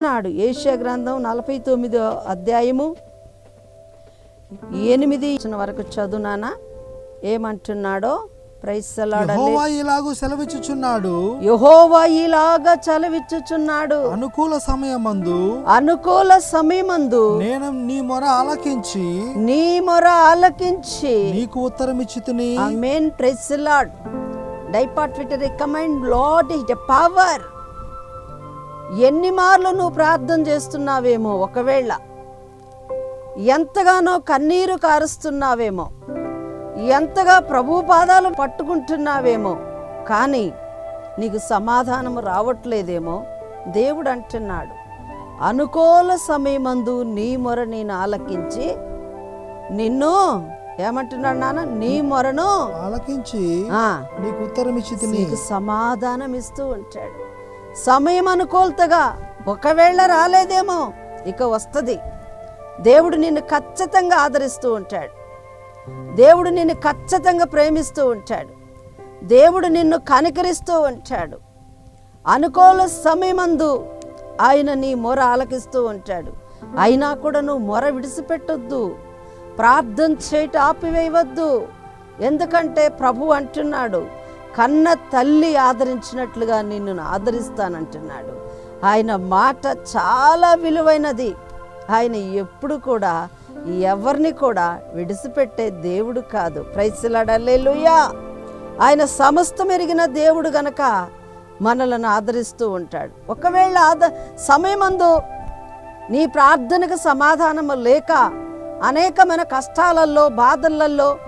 నాడు ఏషియా గ్రంథం నలభై తొమ్మిదో అధ్యాయము ఎనిమిది ఇచ్చిన వరకు చదువునానా? ఏమంటున్నాడో? ఇలాగూ సెలవిచ్చుచున్నాడు. యహోవా ఇలాగా చలవిచ్చుచున్నాడు. అనుకూల సమయమందు అనుకూల సమయమందు నేను నీ మొర ఆలకించి నీ మొర ఆలకించి నీకు ఉత్తరం ఇచ్చితిని amen praise lord డైపాట్ with recommend lord it power ఎన్ని మార్లు నువ్వు ప్రార్థన చేస్తున్నావేమో ఒకవేళ. ఎంతగానో కన్నీరు కారుస్తున్నావేమో. ఎంతగా ప్రభు పాదాలు పట్టుకుంటున్నావేమో. కానీ నీకు సమాధానం రావట్లేదేమో దేవుడు అంటున్నాడు. అనుకూల సమయమందు నీ మొర నేను ఆలకించి నిన్ను ఏమంటున్నాడు నాన్న? నీ మొరను ఆలకించి నీకు ఉత్తరం నీకు సమాధానం ఇస్తూ ఉంటాడు. సమయం అనుకూలతగా ఒకవేళ రాలేదేమో ఇక వస్తుంది. దేవుడు నిన్ను ఖచ్చితంగా ఆదరిస్తూ ఉంటాడు. దేవుడు నిన్ను ఖచ్చితంగా ప్రేమిస్తూ ఉంటాడు. దేవుడు నిన్ను కనికరిస్తూ ఉంటాడు. అనుకూల సమయమందు ఆయన నీ మొర ఆలకిస్తూ ఉంటాడు. అయినా కూడా నువ్వు మొర విడిచిపెట్టొద్దు. ప్రార్థన చేయట ఆపివేయవద్దు. ఎందుకంటే ప్రభు అంటున్నాడు కన్న తల్లి ఆదరించినట్లుగా నిన్ను ఆదరిస్తానంటున్నాడు. ఆయన మాట చాలా విలువైనది. ఆయన ఎప్పుడు కూడా ఎవరిని కూడా విడిచిపెట్టే దేవుడు కాదు. ప్రైసిలాడలేలుయా ఆయన సమస్తం ఎరిగిన దేవుడు గనక మనలను ఆదరిస్తూ ఉంటాడు. ఒకవేళ ఆద సమయమందు నీ ప్రార్థనకు సమాధానము లేక అనేకమైన కష్టాలలో బాధలలో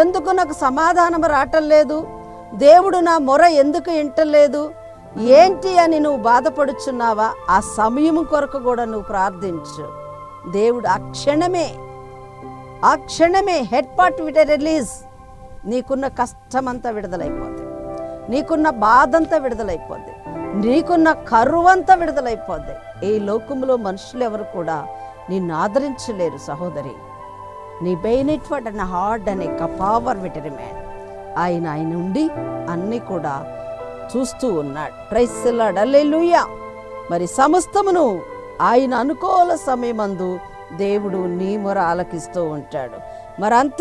ఎందుకు నాకు సమాధానం రావటం లేదు? దేవుడు నా మొర ఎందుకు వింటలేదు ఏంటి అని నువ్వు బాధపడుచున్నావా? ఆ సమయం కొరకు కూడా నువ్వు ప్రార్థించు. దేవుడు ఆ క్షణమే ఆ క్షణమే హెడ్ పార్ట్ విట రిలీజ్. నీకున్న కష్టమంతా విడుదలైపోద్ది. నీకున్న బాధంతా విడుదలైపోద్ది. నీకున్న కరువంతా విడుదలైపోద్ది. ఈ లోకంలో మనుషులు ఎవరు కూడా నిన్ను ఆదరించలేరు సహోదరి. నీ బెయినిట్ ఫట్ అండ్ హార్డ్ అనే పవర్ విటరీ ఆయన ఆయన ఉండి అన్నీ కూడా చూస్తూ ఉన్నాడు. ప్రైస్లాడ్ అల్లెలుయ్యా మరి సమస్తమును ఆయన అనుకూల సమయమందు దేవుడు నీ మొర ఆలకిస్తూ ఉంటాడు. మరి అంతే